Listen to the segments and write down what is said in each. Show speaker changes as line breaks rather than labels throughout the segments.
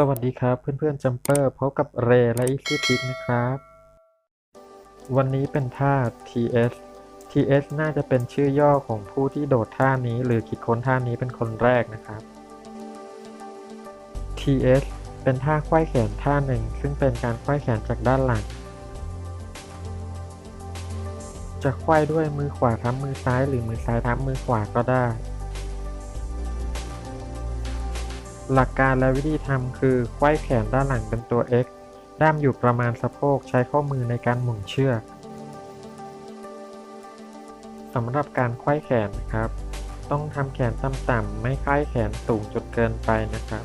สวัสดีครับเพื่อนๆจัมเปอร์พบกับเรและอีซี่ทิกนะครับ วันนี้เป็นท่า TS TS น่าจะเป็นชื่อย่อของผู้ที่โดดท่านี้หรือคิดค้นท่านี้เป็นคนแรกนะครับ TS เป็นท่าไขว้แขนท่าหนึ่ง ซึ่งเป็นการไขว้แขนจากด้านหลัง จะไขว้ด้วยมือขวาทับมือซ้ายหรือมือซ้ายทับมือขวาก็ได้ หลักการและวิธีทำคือไขว้แขนด้านหลังเป็นตัว X ด้ามอยู่ประมาณสะโพกใช้ข้อมือในการหมุนเชือกสำหรับการไขว้แขนนะครับ ต้องทำแขนต่ำๆไม่ไขว้แขนสูงจนเกินไปนะครับ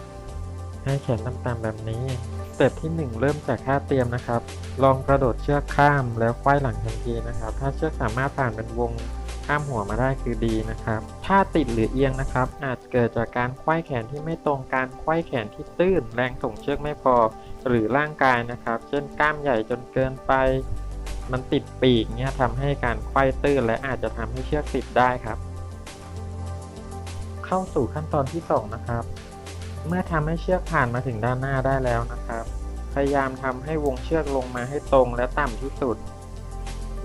ให้แขนต่ำๆแบบนี้สเต็ปที่ 1 เริ่มจากท่าเตรียมนะครับ ลองกระโดดเชือกข้ามแล้วไขว้หลังทันทีนะครับ ถ้าเชือกสามารถผ่านเป็นวง ข้ามหัวมาได้คือดีนะครับ ถ้าติดหรือเอียงนะครับ อาจเกิดจากการไขว้แขนที่ไม่ตรงการไขว้แขนที่ตื้น แรงส่งเชือกไม่พอ หรือร่างกายนะครับ เช่นกล้ามใหญ่จนเกินไป มันติดปีกเนี่ยทำให้การไขว้ตื้น และอาจจะทำให้เชือกติดได้ครับ เข้าสู่ขั้นตอนที่ 2 นะครับ เมื่อทำให้เชือกผ่านมาถึงด้านหน้าได้แล้วนะครับ พยายามทำให้วงเชือกลงมาให้ตรงและต่ำที่สุด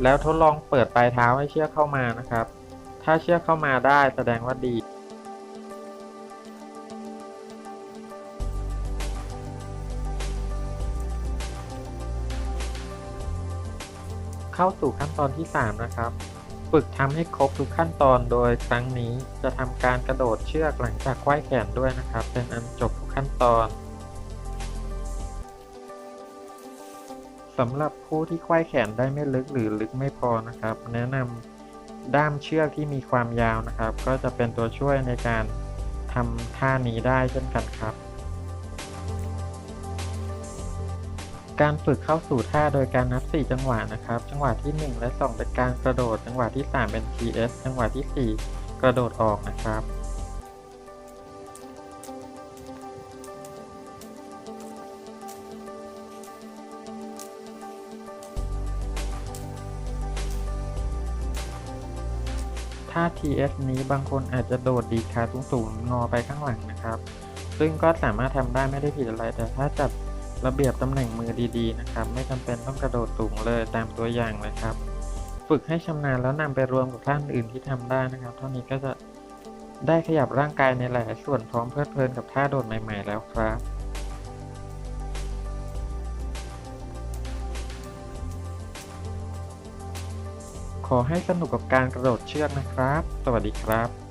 แล้วทดลองเปิดปลายเท้าให้เชือกเข้ามานะครับ ถ้าเชือกเข้ามาได้แสดงว่าดี เข้าสู่ขั้นตอนที่ 3 นะครับ ฝึกทำให้ครบทุกขั้นตอนโดยครั้งนี้จะทำการกระโดดเชือกหลังจากไขว้แขนด้วยนะครับ เป็นอันจบทุกขั้นตอน สำหรับผู้ที่ไขว้แขนได้ไม่ลึกหรือลึกไม่พอนะครับ แนะนำด้ามเชือกที่มีความยาวนะครับ ก็จะเป็นตัวช่วยในการทำท่านี้ได้เช่นกันครับ การฝึกเข้าสู่ท่าโดยการนับ 4 จังหวะนะครับ จังหวะที่ 1 และ 2 เป็นการกระโดด จังหวะที่ 3 เป็น TS จังหวะที่ 4 กระโดดออกนะครับ ท่า TS นี้บางคนอาจจะโดดดีดขาสูงๆงอไปข้างหลังนะครับ ซึ่งก็สามารถทำได้ไม่ได้ผิดอะไร แต่ถ้าจัดระเบียบตำแหน่งมือดีๆนะครับ ไม่จำเป็นต้องกระโดดสูงเลยตามตัวอย่างเลยครับ ฝึกให้ชำนาญแล้วนำไปรวมกับท่านอื่นที่ทำได้นะครับ เท่านี้ก็จะได้ขยับร่างกายในหลายส่วนพร้อมเพลิดเพลินกับท่าโดดใหม่ ๆ แล้วครับ ขอให้สนุกกับการกระโดดเชือกนะครับ สวัสดีครับ